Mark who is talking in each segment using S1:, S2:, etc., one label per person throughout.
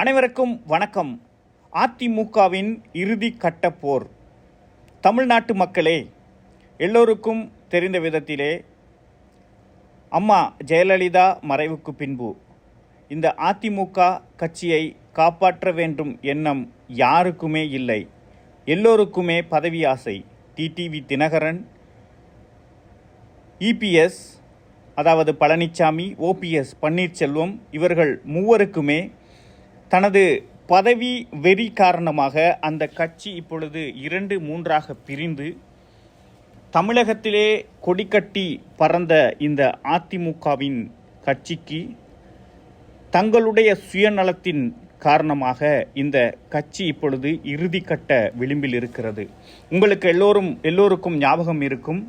S1: அனைவருக்கும் வணக்கம். அதிமுகவின் இறுதி கட்ட போர். தமிழ்நாட்டு மக்களே எல்லோருக்கும் தெரிந்த விதத்திலே அம்மா ஜெயலலிதா மறைவுக்கு பின்பு இந்த அதிமுக கட்சியை காப்பாற்ற வேண்டும் எண்ணம் யாருக்குமே இல்லை. எல்லோருக்குமே பதவி ஆசை. டிடிவி தினகரன் இபிஎஸ் அதாவது பழனிசாமி ஓபிஎஸ் பன்னீர்செல்வம் இவர்கள் மூவருக்குமே தனது பதவி வெறி காரணமாக அந்த கட்சி இப்பொழுது இரண்டு மூன்றாக பிரிந்து தமிழகத்திலே கொடிக்கட்டி பறந்த இந்த அதிமுகவின் கட்சிக்கு தங்களுடைய சுயநலத்தின் காரணமாக இந்த கட்சி இப்பொழுது இறுதிக்கட்ட விளிம்பில் இருக்கிறது. உங்களுக்கு எல்லோரும் எல்லோருக்கும் ஞாபகம் இருக்கும்.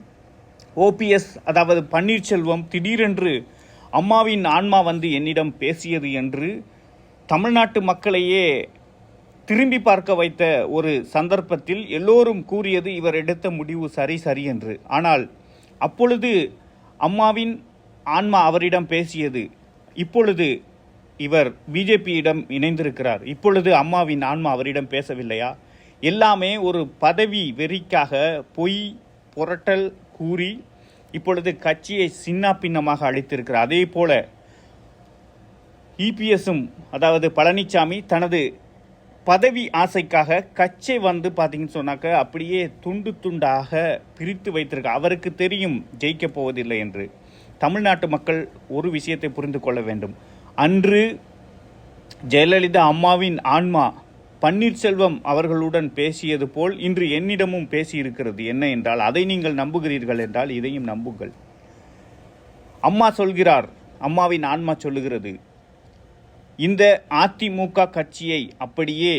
S1: ஓபிஎஸ் அதாவது பன்னீர்செல்வம் திடீரென்று அம்மாவின் ஆன்மா வந்து என்னிடம் பேசியது என்று தமிழ்நாட்டு மக்களையே திரும்பி பார்க்க வைத்த ஒரு சந்தர்ப்பத்தில் எல்லோரும் கூறியது இவர் எடுத்த முடிவு சரி சரி என்று. ஆனால் அப்பொழுது அம்மாவின் ஆன்மா அவரிடம் பேசியது. இப்பொழுது இவர் பிஜேபியிடம் இணைந்திருக்கிறார். இப்பொழுது அம்மாவின் ஆன்மா அவரிடம் பேசவில்லையா? எல்லாமே ஒரு பதவி வெறிக்காக பொய் புரட்டல் கூறி இப்பொழுது கட்சியை சின்ன பின்னமாக அழைத்திருக்கிறார். அதே போல இபிஎஸும் அதாவது பழனிசாமி தனது பதவி ஆசைக்காக கட்சி வந்து பார்த்தீங்கன்னு சொன்னாக்க அப்படியே துண்டு துண்டாக பிரித்து வைத்திருக்க அவருக்கு தெரியும் ஜெயிக்கப் போவதில்லை என்று. தமிழ்நாட்டு மக்கள் ஒரு விஷயத்தை புரிந்து கொள்ள வேண்டும். அன்று ஜெயலலிதா அம்மாவின் ஆன்மா பன்னீர்செல்வம் அவர்களுடன் பேசியது போல் இன்று என்னிடமும் பேசியிருக்கிறது. என்ன என்றால் அதை நீங்கள் நம்புகிறீர்கள் என்றால் இதையும் நம்புங்கள். அம்மா சொல்கிறார் அம்மாவின் ஆன்மா சொல்லுகிறது. இந்த அதிமுக கட்சியை அப்படியே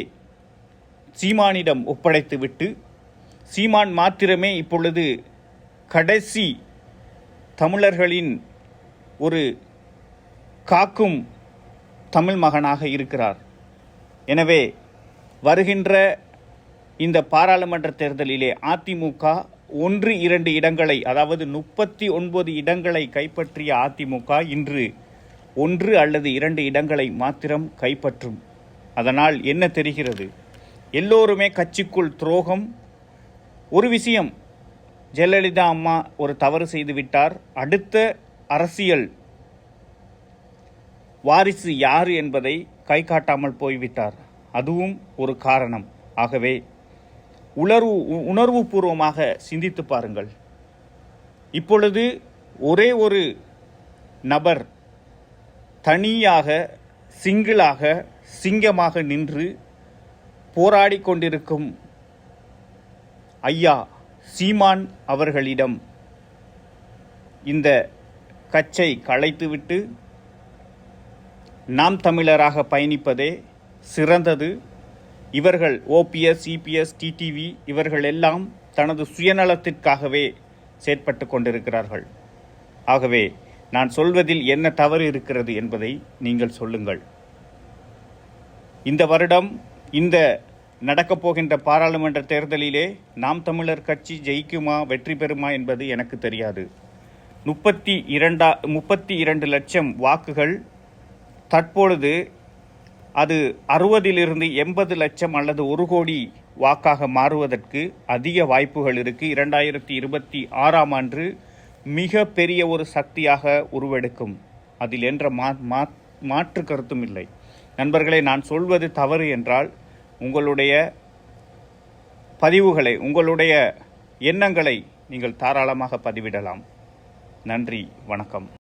S1: சீமானிடம் ஒப்படைத்துவிட்டு சீமான் மாத்திரமே இப்பொழுது கடைசி தமிழர்களின் ஒரு காக்கும் தமிழ் மகனாக இருக்கிறார். எனவே வருகின்ற இந்த பாராளுமன்ற தேர்தலிலே அதிமுக ஒன்று இரண்டு இடங்களை அதாவது முப்பத்தி ஒன்பது இடங்களை கைப்பற்றிய அதிமுக இன்று ஒன்று அல்லது இரண்டு இடங்களை மாத்திரம் கைப்பற்றும். அதனால் என்ன தெரிகிறது? எல்லோருமே கட்சிக்குள் துரோகம். ஒரு விஷயம் ஜெயலலிதா அம்மா ஒரு தவறு செய்துவிட்டார் அடுத்த அரசியல் வாரிசு யார் என்பதை கை காட்டாமல் போய்விட்டார். அதுவும் ஒரு காரணம். ஆகவே உணர்வு உணர்வுபூர்வமாக சிந்தித்து பாருங்கள். இப்பொழுது ஒரே ஒரு நபர் தனியாக சிங்கிளாக சிங்கமாக நின்று போராடி கொண்டிருக்கும் ஐயா சீமான் அவர்களிடம் இந்த கச்சை களைத்துவிட்டு நாம் தமிழராக பயணிப்பதே சிறந்தது. இவர்கள் ஓபிஎஸ் இபிஎஸ் டிடிவி இவர்கள் எல்லாம் தனது சுயநலத்திற்காகவே செயற்பட்டு கொண்டிருக்கிறார்கள். ஆகவே நான் சொல்வதில் என்ன தவறு இருக்கிறது என்பதை நீங்கள் சொல்லுங்கள். இந்த வருடம் இந்த நடக்கப் போகின்ற பாராளுமன்ற தேர்தலிலே நாம் தமிழர் கட்சி ஜெயிக்குமா வெற்றி பெறுமா என்பது எனக்கு தெரியாது. முப்பத்தி இரண்டா முப்பத்தி இரண்டு லட்சம் வாக்குகள் தற்பொழுது அது அறுபதிலிருந்து எண்பது லட்சம் அல்லது ஒரு கோடி வாக்காக மாறுவதற்கு அதிக வாய்ப்புகள் இருக்குது இரண்டாயிரத்தி இருபத்தி ஆறாம் ஆண்டு மிக பெரிய ஒரு சக்தியாக உருவெடுக்கும். அதில் என்ற மா மா- மாற்று கருத்தும் இல்லை. நண்பர்களை நான் சொல்வது தவறு என்றால் உங்களுடைய பதிவுகளை உங்களுடைய எண்ணங்களை நீங்கள் தாராளமாக பதிவிடலாம். நன்றி வணக்கம்.